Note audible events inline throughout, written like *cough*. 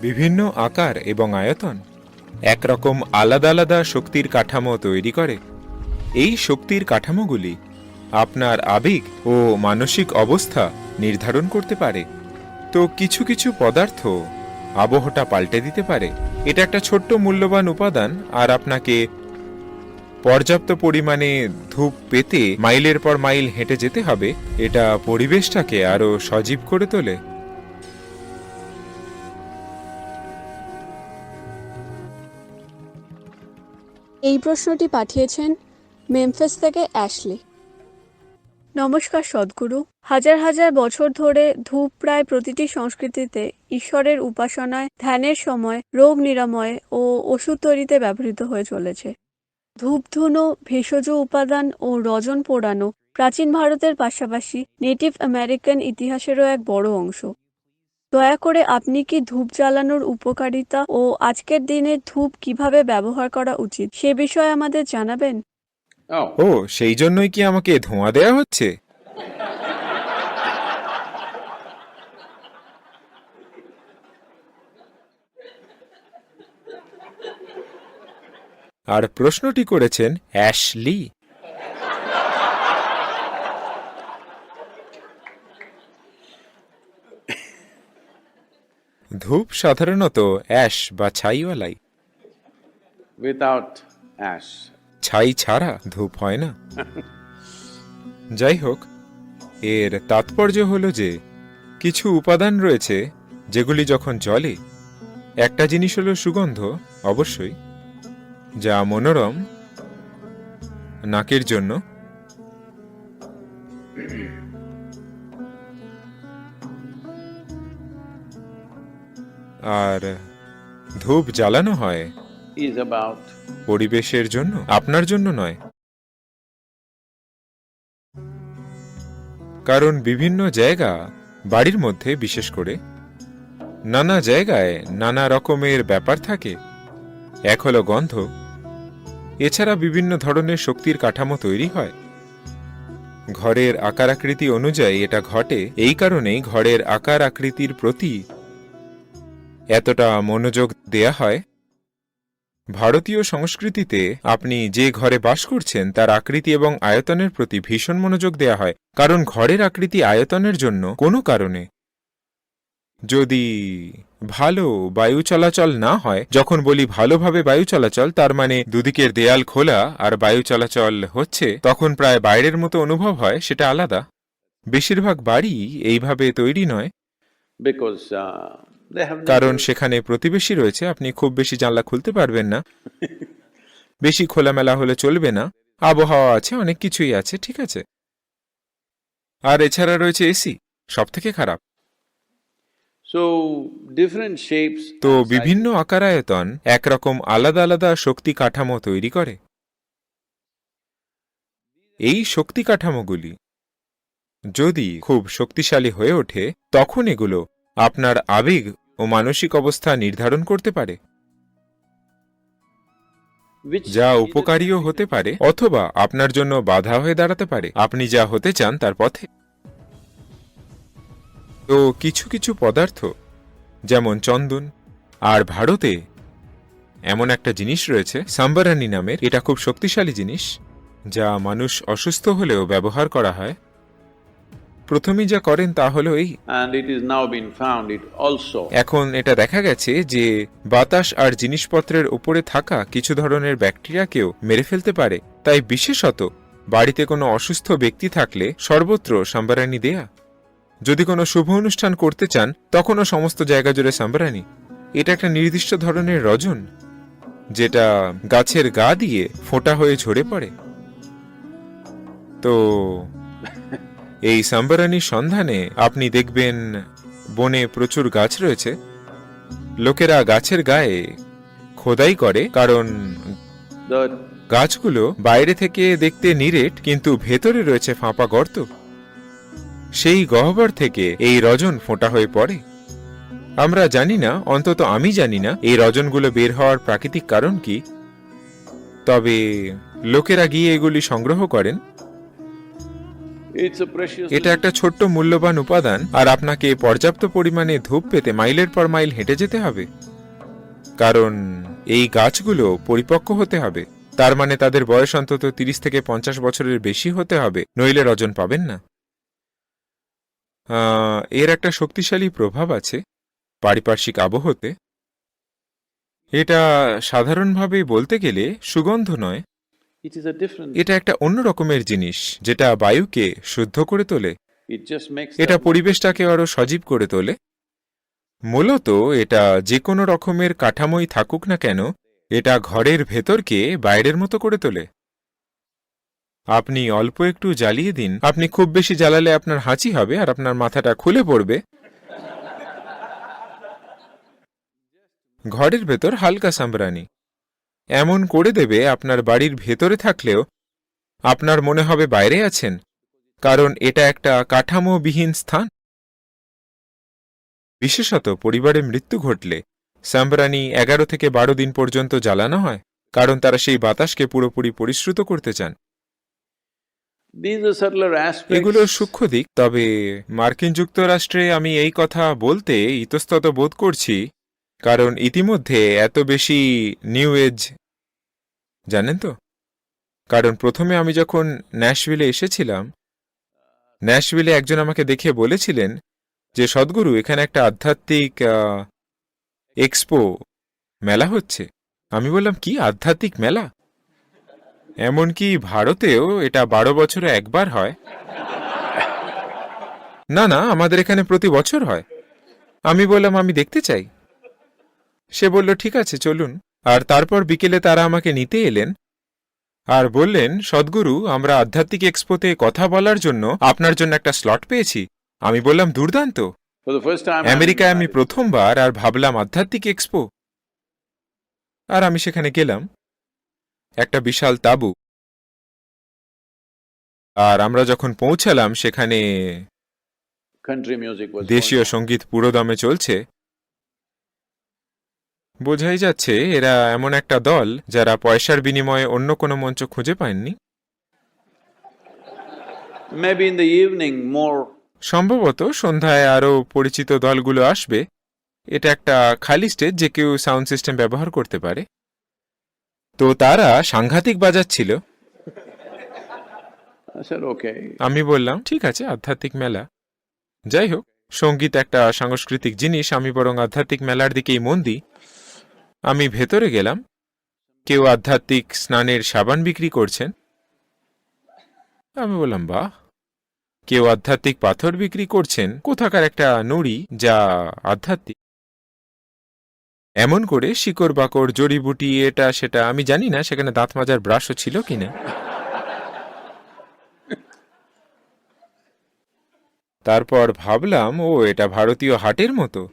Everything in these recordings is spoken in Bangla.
বিভিন্ন আকার এবং আয়তন একরকম আলাদা আলাদা শক্তির কাঠামো তৈরি করে। এই শক্তির কাঠামোগুলি আপনার আবেগ ও মানসিক অবস্থা নির্ধারণ করতে পারে। তো কিছু কিছু পদার্থ আবহটা পাল্টে দিতে পারে। এটা একটা ছোট্ট মূল্যবান উপাদান আর আপনাকে পর্যাপ্ত পরিমাণে ধূপ পেতে মাইলের পর মাইল হেঁটে যেতে হবে। এটা পরিবেশটাকে আরও সজীব করে তোলে। এই প্রশ্নটি পাঠিয়েছেন মেমফিস থেকে অ্যাশলি। নমস্কার সদ্গুরু। হাজার হাজার বছর ধরে ধূপ প্রায় প্রতিটি সংস্কৃতিতে ঈশ্বরের উপাসনায়, ধ্যানের সময়, রোগ নিরাময় ও ওষুধ তৈরিতে ব্যবহৃত হয়ে চলেছে। ধূপধুনো, ভেষজ উপাদান ও রজন পোড়ানো প্রাচীন ভারতের পাশাপাশি নেটিভ আমেরিকান ইতিহাসেরও এক বড় অংশ। দয়া করে আপনি কি ধূপ জ্বালানোর উপকারিতা ও আজকের দিনে ধূপ কীভাবে ব্যবহার করা উচিত সে বিষয়ে আমাদের জানাবেন? ও সেই জন্যই কি আমাকে ধোঁয়া দেয়া হচ্ছে? আর প্রশ্নটি করেছেন অ্যাশলি। ধূপ সাধারণত অ্যাশ বা ছাইওয়ালাই। Without ash. ছাই ছাড়া ধূপ হয় না। যাই হোক এর তাৎপর্য হলো যে কিছু উপাদান রয়েছে যেগুলি যখন জলে একটা জিনিস হলো সুগন্ধ অবশ্যই যা মনোরম নাকের জন্য। আর ধূপ জ্বালানো হয়? পরিবেশের জন্য? আপনার জন্য নয়। কারণ বিভিন্ন জায়গা বাড়ির মধ্যে বিশেষ করে নানা জায়গায় নানা রকমের ব্যাপার থাকে। এক হলো গন্ধ। এছাড়া বিভিন্ন ধরনের শক্তির কাঠামো তৈরি হয়। ঘরের আকার আকৃতি অনুযায়ী এটা ঘটে। এই কারণেই ঘরের আকার আকৃতির প্রতি এতটা মনোযোগ দেয়া হয়? ভারতীয় সংস্কৃতিতে আপনি যে ঘরে বাস করছেন, তার আকৃতি এবং আয়তনের প্রতি ভীষণ মনোযোগ দেয়া হয়। কারণ ঘরের আকৃতি আয়তনের জন্য কোনো কারণে। যদি ভালো বায়ু চলাচল না হয়, যখন বলি ভালোভাবে বায়ু চলাচল, তার মানে দুদিকের দেয়াল খোলা আর বায়ু চলাচল হচ্ছে, তখন প্রায় বাইরের মতো অনুভব হয়, সেটা আলাদা। বেশিরভাগ বাড়ি এইভাবে তৈরি নয়। Have কারণ সেখানে প্রতিবেশী রয়েছে আপনি খুব বেশি জানলা খুলতে পারবেন না। *laughs* বেশি খোলামেলা হলে চলবে না। আবহাওয়া আছে অনেক কিছুই আছে ঠিক আছে। আর এছাড়া রয়েছে এসি সব থেকে খারাপ. তো বিভিন্ন আকারায়তন একরকম আলাদা আলাদা শক্তি কাঠামো তৈরি করে। এই শক্তি কাঠামোগুলি যদি খুব শক্তিশালী হয়ে ওঠে তখন এগুলো আপনার আবেগ ও মানসিক অবস্থা নির্ধারণ করতে পারে। যা উপকারীও হতে পারে অথবা আপনার জন্য বাধা হয়ে দাঁড়াতে পারে। আপনি যা হতে চান তার পথে। তো কিছু কিছু পদার্থ যেমন চন্দন আর ভারতে এমন একটা জিনিস রয়েছে সাম্বারানি নামের। এটা খুব শক্তিশালী জিনিস যা মানুষ অসুস্থ হলেও ব্যবহার করা হয়। প্রথমেই যা করেন তা হলো এই। এখন এটা দেখা গেছে যে বাতাস আর জিনিসপত্রের উপরে থাকা কিছু ধরনের ব্যাকটেরিয়াকেও মেরে ফেলতে পারে। তাই বিশেষত বাড়িতে কোনো অসুস্থ ব্যক্তি থাকলে সর্বত্র সাম্বারানি দেয়া। যদি কোনো শুভ অনুষ্ঠান করতে চান তখনও সমস্ত জায়গা জুড়ে সাম্বারানি। এটা একটা নির্দিষ্ট ধরনের রজন যেটা গাছের গা দিয়ে ফোঁটা হয়ে ঝরে পড়ে। তো এই সাম্বারানির সন্ধানে আপনি দেখবেন বনে প্রচুর গাছ রয়েছে। লোকেরা গাছের গায়ে খোদাই করে কারণ গাছগুলো বাইরে থেকে দেখতে নিরেট কিন্তু ভেতরে রয়েছে ফাঁপা গর্ত। সেই গহ্বর থেকে এই রজন ফোঁটা হয়ে পড়ে। আমরা জানি না অন্তত আমি জানি না এই রজনগুলো বের হওয়ার প্রাকৃতিক কারণ কি। তবে লোকেরা গিয়ে এগুলি সংগ্রহ করেন. এটা একটা ছোট্ট মূল্যবান উপাদান, আর আপনাকে পর্যাপ্ত পরিমাণে ধূপ পেতে মাইলের পর মাইল হেঁটে যেতে হবে। কারণ এই গাছগুলো পরিপক্ক হতে হবে। তার মানে তাদের বয়স অন্তত তিরিশ থেকে পঞ্চাশ বছরের বেশি হতে হবে, নইলে রজন পাবেন না। এর একটা শক্তিশালী প্রভাব আছে পারিপার্শ্বিক আবহতে। এটা সাধারণভাবে বলতে গেলে সুগন্ধ নয় এটা একটা অন্য রকমের জিনিস যেটা বায়ুকে শুদ্ধ করে তোলে. এটা পরিবেশটাকে আরও সজীব করে তোলে। মূলত এটা যে কোনো রকমের কাঠামোই থাকুক না কেন এটা ঘরের ভেতরকে বাইরের মতো করে তোলে। আপনি অল্প একটু জ্বালিয়ে দিন আপনি খুব বেশি জ্বালালে আপনার হাঁচি হবে আর আপনার মাথাটা খুলে পড়বে। ঘরের ভেতর হালকা সামরানি। এমন করে দেবে আপনার বাড়ির ভেতরে থাকলেও আপনার মনে হবে বাইরে আছেন কারণ এটা একটা কাঠামোবিহীন স্থান বিশেষত পরিবারে মৃত্যু ঘটলে সাম্বরানি এগারো থেকে বারো দিন পর্যন্ত জ্বালানো হয় কারণ তারা সেই বাতাসকে পুরোপুরি পরিশ্রুত করতে চান. এগুলো সূক্ষ্ম দিক তবে মার্কিন যুক্তরাষ্ট্রে আমি এই কথা বলতে ইতস্তত বোধ করছি কারণ ইতিমধ্যে এত বেশি নিউ এজ, জানেন তো? কারণ প্রথমে আমি যখন ন্যাশভিলে এসেছিলাম, ন্যাশভিলে একজন আমাকে দেখে বলেছিলেন যে, সদ্গুরু, এখানে একটা আধ্যাত্মিক এক্সপো মেলা হচ্ছে। আমি বললাম, কি, আধ্যাত্মিক মেলা? এমনকি ভারতেও এটা বারো বছরে একবার হয়। না না, আমাদের এখানে প্রতি বছর হয়। আমি বললাম, আমি দেখতে চাই। সে বলল ঠিক আছে চলুন। আর তারপর বিকেলে তারা আমাকে নিতে এলেন আর বললেন সদ্গুরু আমরা আধ্যাত্মিক এক্সপোতে কথা বলার জন্য আপনার জন্য একটা স্লট পেয়েছি। আমি বললাম দুর্দান্ত। আমেরিকায় আমি প্রথমবার আর ভাবলাম আধ্যাত্মিক এক্সপো। আর আমি সেখানে গেলাম। একটা বিশাল তাবু। আর আমরা যখন পৌঁছালাম সেখানে. দেশীয় সংগীত পুরোদমে চলছে। বোঝাই যাচ্ছে এরা এমন একটা দল যারা পয়সার বিনিময়ে অন্য কোনো মঞ্চ খুঁজে পায়নি। Maybe in the evening more. সম্ভবত সন্ধ্যায় আরও পরিচিত দলগুলো আসবে। এটা একটা খালি স্টেজ যে কেউ সাউন্ড সিস্টেম ব্যবহার করতে পারে। তো তারা সাংঘাতিক বাজাচ্ছিল। আমি বললাম ঠিক আছে আধ্যাত্মিক মেলা। যাই হোক সংগীত একটা সাংস্কৃতিক জিনিস আমি বরং আধ্যাত্মিক মেলার দিকেই মন দিই। আমি ভেতরে গেলাম। কেউ আধ্যাত্মিক স্নানের সাবান বিক্রি করছেন? আমি বললাম, বাহ! কেউ আধ্যাত্মিক পাথর বিক্রি করছেন? কোথাকার একটা নুড়ি যা আধ্যাত্মিক? এমন করে শিকড় বাকড়, জড়িবুটি, এটা, সেটা, আমি জানি না, সেখানে দাঁত মাজার ব্রাশও ছিল কিনা তারপর ভাবলাম, ও, এটা ভারতীয় হাটের মতো।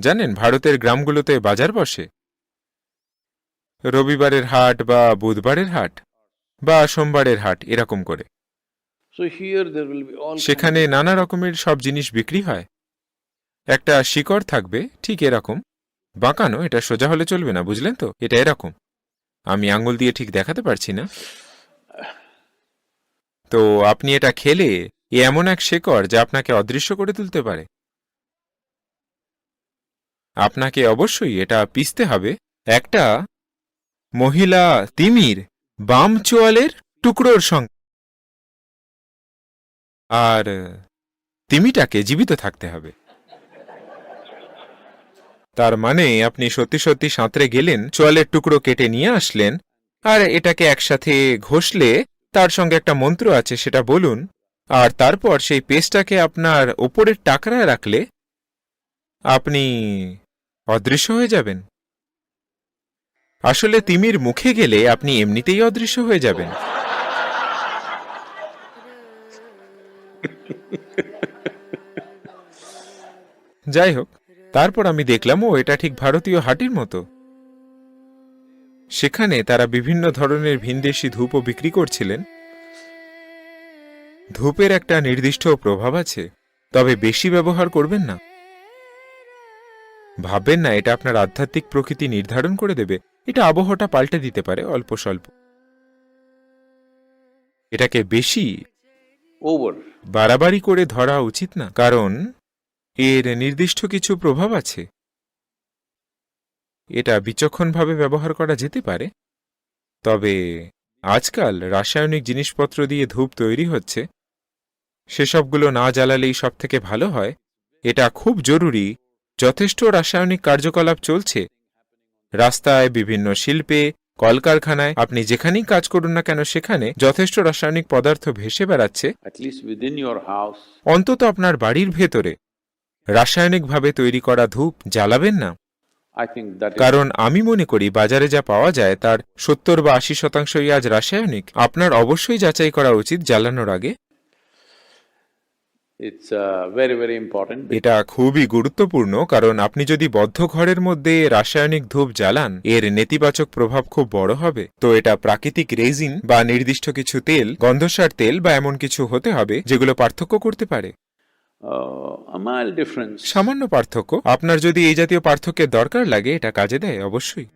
জানেন ভারতের গ্রামগুলোতে বাজার বসে। রবিবারের হাট বা বুধবারের হাট বা সোমবারের হাট এরকম করে. সেখানে নানা রকমের সব জিনিস বিক্রি হয়। একটা শিকড় থাকবে ঠিক এরকম। বাঁকানো এটা সোজা হলে চলবে না বুঝলেন তো? এটা এরকম। আমি আঙুল দিয়ে ঠিক দেখাতে পারছি না। তো আপনি এটা খেলে এ এমন এক শেকড় যা আপনাকে অদৃশ্য করে তুলতে পারে। আপনাকে অবশ্যই এটা পিসতে হবে। একটা মহিলা তিমির বাম চোয়ালের টুকরোর সঙ্গে। আর তিমিটাকে জীবিত থাকতে হবে। তার মানে আপনি সত্যি সত্যি সাঁতরে গেলেন, চোয়ালের টুকরো কেটে নিয়ে আসলেন, আর এটাকে একসাথে ঘষলে তার সঙ্গে একটা মন্ত্র আছে, সেটা বলুন। আর তারপর সেই পেস্টটাকে আপনার ওপরের টাকরায় রাখলে আপনি অদৃশ্য হয়ে যাবেন। আসলে তিমির মুখে গেলে আপনি এমনিতেই অদৃশ্য হয়ে যাবেন। যাই হোক, তারপর আমি দেখলাম, ও এটা ঠিক ভারতীয় হাটির মতো। সেখানে তারা বিভিন্ন ধরনের ভিনদেশি ধূপও বিক্রি করছিলেন। ধূপের একটা নির্দিষ্ট প্রভাব আছে, তবে বেশি ব্যবহার করবেন না। ভাববেন না এটা আপনার আধ্যাত্মিক প্রকৃতি নির্ধারণ করে দেবে। এটা আবহাওয়াটা পাল্টে দিতে পারে অল্প স্বল্প। এটাকে বেশি over. বাড়াবাড়ি করে ধরা উচিত না কারণ এর নির্দিষ্ট কিছু প্রভাব আছে। এটা বিচক্ষণভাবে ব্যবহার করা যেতে পারে। তবে আজকাল রাসায়নিক জিনিসপত্র দিয়ে ধূপ তৈরি হচ্ছে। সেসবগুলো না জ্বালালেই সব থেকে ভালো হয়। এটা খুব জরুরি যথেষ্ট রাসায়নিক কার্যকলাপ চলছে। রাস্তায় বিভিন্ন শিল্পে কলকারখানায় আপনি যেখানেই কাজ করুন না কেন সেখানে যথেষ্ট রাসায়নিক পদার্থ ভেসে বেড়াচ্ছে। অন্তত আপনার বাড়ির ভেতরে। রাসায়নিকভাবে তৈরি করা ধূপ জ্বালাবেন না। কারণ আমি মনে করি বাজারে যা পাওয়া যায় তার সত্তর বা আশি শতাংশই আজ রাসায়নিক। আপনার অবশ্যই যাচাই করা উচিত জ্বালানোর আগে। এটা খুবই গুরুত্বপূর্ণ কারণ আপনি যদি বদ্ধ ঘরের মধ্যে রাসায়নিক ধূপ জ্বালান এর নেতিবাচক প্রভাব খুব বড় হবে। তো এটা প্রাকৃতিক রেজিন বা নির্দিষ্ট কিছু তেল গন্ধসার তেল বা এমন কিছু হতে হবে যেগুলো পার্থক্য করতে পারে। Uh, সামান্য পার্থক্য। আপনার যদি এই জাতীয় পার্থক্যের দরকার লাগে এটা কাজে দেয় অবশ্যই।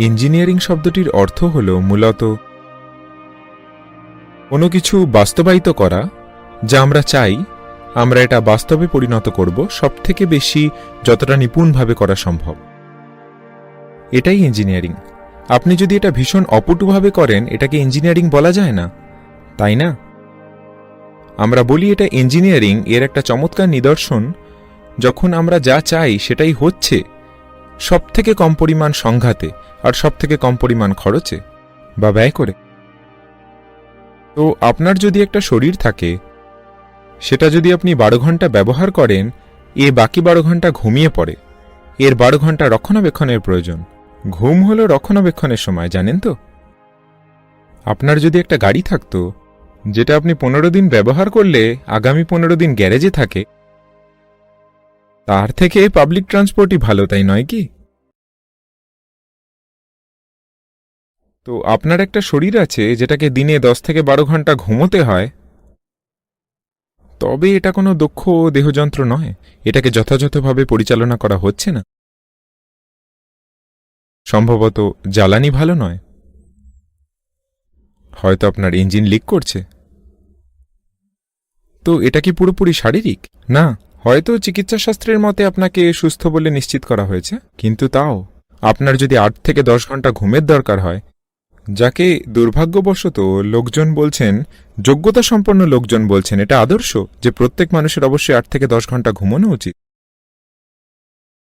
ইঞ্জিনিয়ারিং শব্দটির অর্থ হল মূলত কোনো কিছু বাস্তবায়িত করা, যা আমরা চাই, আমরা এটা বাস্তবে পরিণত করব, সবথেকে বেশি যতটা নিপুণভাবে করা সম্ভব। এটাই ইঞ্জিনিয়ারিং। আপনি যদি এটা ভীষণ অপটুভাবে করেন, এটাকে ইঞ্জিনিয়ারিং বলা যায় না, তাই না? আমরা বলি এটা ইঞ্জিনিয়ারিং, এর একটা চমৎকার নিদর্শন, যখন আমরা যা চাই সেটাই হচ্ছে সবথেকে কম পরিমাণ সংঘাতে আর সবথেকে কম পরিমাণ খরচে বা ব্যয় করে। তো আপনার যদি একটা শরীর থাকে, সেটা যদি আপনি বারো ঘণ্টা ব্যবহার করেন, এ বাকি বারো ঘণ্টা ঘুমিয়ে পড়ে। এর বারো ঘণ্টা রক্ষণাবেক্ষণের প্রয়োজন। ঘুম হলো রক্ষণাবেক্ষণের সময়, জানেন তো? আপনার যদি একটা গাড়ি থাকতো, যেটা আপনি পনেরো দিন ব্যবহার করলে আগামী পনেরো দিন গ্যারেজে থাকে তার থেকে পাবলিক ট্রান্সপোর্টই ভালো, তাই নয় কি? তো আপনার একটা শরীর আছে যেটাকে দিনে দশ থেকে বারো ঘণ্টা ঘুমোতে হয়। তবে এটা কোনো দক্ষ দেহযন্ত্র নয়। এটাকে যথাযথভাবে পরিচালনা করা হচ্ছে না। সম্ভবত জ্বালানি ভালো নয়। হয়তো আপনার ইঞ্জিন লিক করছে। তো এটা কি পুরোপুরি শারীরিক? না। হয়তো চিকিৎসাশাস্ত্রের মতে আপনাকে সুস্থ বলে নিশ্চিত করা হয়েছে, কিন্তু তাও, আপনার যদি আট থেকে দশ ঘণ্টা ঘুমের দরকার হয়, যাকে দুর্ভাগ্যবশত লোকজন বলছেন যোগ্যতা সম্পন্ন লোকজন বলছেন, এটা আদর্শ যে প্রত্যেক মানুষের অবশ্যই আট থেকে দশ ঘণ্টা ঘুমানো উচিত।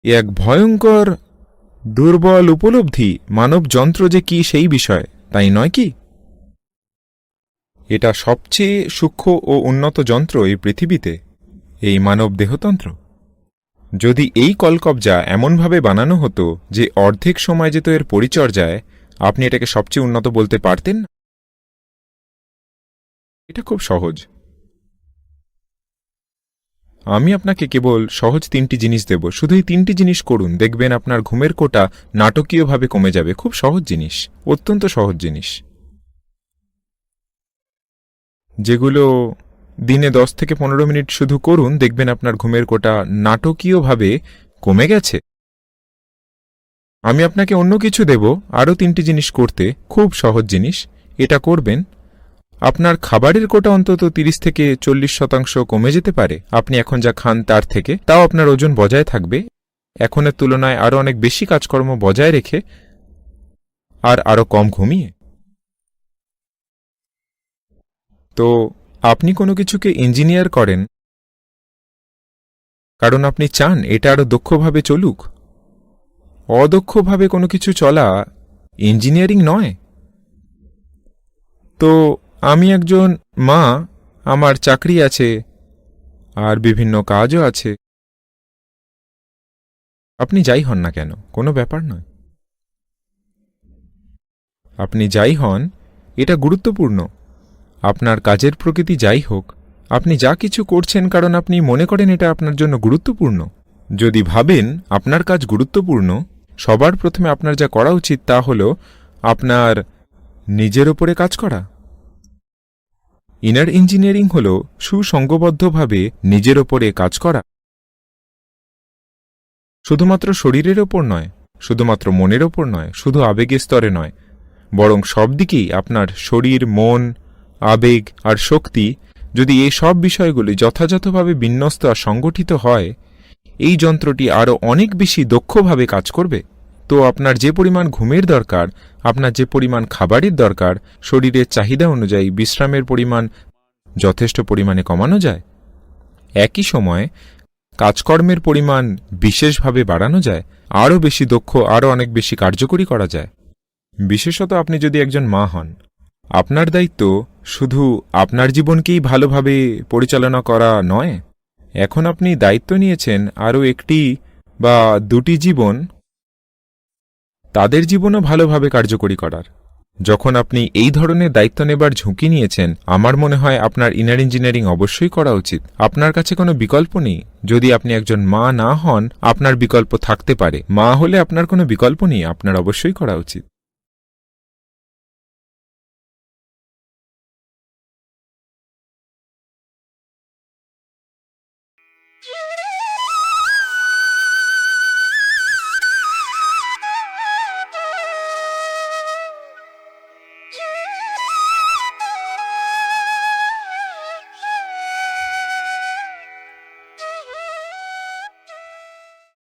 এক ভয়ঙ্কর, দুর্বল উপলব্ধি, মানব যন্ত্র যে কি সেই বিষয়, তাই নয় কি? এটা সবচেয়ে সূক্ষ্ম ও উন্নত যন্ত্র এই পৃথিবীতে। এই মানব দেহতন্ত্র? যদি এই কলকবজা এমনভাবে বানানো হতো যে অর্ধেক সময় যেত এর পরিচর্যায়, আপনি এটাকে সবচেয়ে উন্নত বলতে পারতেন? এটা খুব সহজ। আমি আপনাকে কেবল সহজ তিনটি জিনিস দেব। শুধু এই তিনটি জিনিস করুন। দেখবেন আপনার ঘুমের কোটা নাটকীয়ভাবে কমে যাবে। খুব সহজ জিনিস। অত্যন্ত সহজ জিনিস। যেগুলো দিনে দশ থেকে পনেরো মিনিট শুধু করুন, দেখবেন আপনার ঘুমের কোটা নাটকীয়ভাবে কমে গেছে। আমি আপনাকে অন্য কিছু দেব, আরও তিনটি জিনিস করতে, খুব সহজ জিনিস, এটা করবেন, আপনার খাবারের কোটা অন্তত তিরিশ থেকে চল্লিশ শতাংশ কমে যেতে পারে, আপনি এখন যা খান তার থেকে, তাও আপনার ওজন বজায় থাকবে, এখনের তুলনায় আরও অনেক বেশি কাজকর্ম বজায় রেখে, আর আরও কম ঘুমিয়ে। তো আপনি কোনো কিছুকে ইঞ্জিনিয়ার করেন? কারণ আপনি চান এটা আরও দক্ষভাবে চলুক। অদক্ষভাবে কোনো কিছু চলা ইঞ্জিনিয়ারিং নয়। তো, আমি একজন মা, আমার চাকরি আছে, আর বিভিন্ন কাজও আছে। আপনি যাই হন না কেন, কোনো ব্যাপার নয়। আপনি যাই হন, এটা গুরুত্বপূর্ণ। আপনার কাজের প্রকৃতি যাই হোক, আপনি যা কিছু করছেন কারণ আপনি মনে করেন এটা আপনার জন্য গুরুত্বপূর্ণ। যদি ভাবেন আপনার কাজ গুরুত্বপূর্ণ, সবার প্রথমে আপনার যা করা উচিত তা হল আপনার নিজের ওপরে কাজ করা। ইনার ইঞ্জিনিয়ারিং হল সুসংগবদ্ধভাবে নিজের ওপরে কাজ করা। শুধুমাত্র শরীরের ওপর নয়, শুধুমাত্র মনের ওপর নয়, শুধু আবেগের স্তরে নয়, বরং সব দিকেই আপনার শরীর, মন আবেগ আর শক্তি যদি এই সব বিষয়গুলি যথাযথভাবে বিন্যস্ত আর সংগঠিত হয়, এই যন্ত্রটি আরও অনেক বেশি দক্ষভাবে কাজ করবে। তো আপনার যে পরিমাণ ঘুমের দরকার, আপনার যে পরিমাণ খাবারের দরকার, শরীরের চাহিদা অনুযায়ী বিশ্রামের পরিমাণ যথেষ্ট পরিমাণে কমানো যায়। একই সময়ে কাজকর্মের পরিমাণ বিশেষভাবে বাড়ানো যায়, আরও বেশি দক্ষ, আরও অনেক বেশি কার্যকরী করা যায়। বিশেষত আপনি যদি একজন মা হন, আপনার দায়িত্ব শুধু আপনার জীবনকেই ভালোভাবে পরিচালনা করা নয়, এখন আপনি দায়িত্ব নিয়েছেন আরও একটি বা দুটি জীবন তাদের জীবনও ভালোভাবে কার্যকরী করার। যখন আপনি এই ধরনের দায়িত্ব নেবার ঝুঁকি নিয়েছেন, আমার মনে হয় আপনার ইনার ইঞ্জিনিয়ারিং অবশ্যই করা উচিত। আপনার কাছে কোনো বিকল্প নেই। যদি আপনি একজন মা না হন, আপনার বিকল্প থাকতে পারে। মা হলে আপনার কোনো বিকল্প নেই। আপনার অবশ্যই করা উচিত।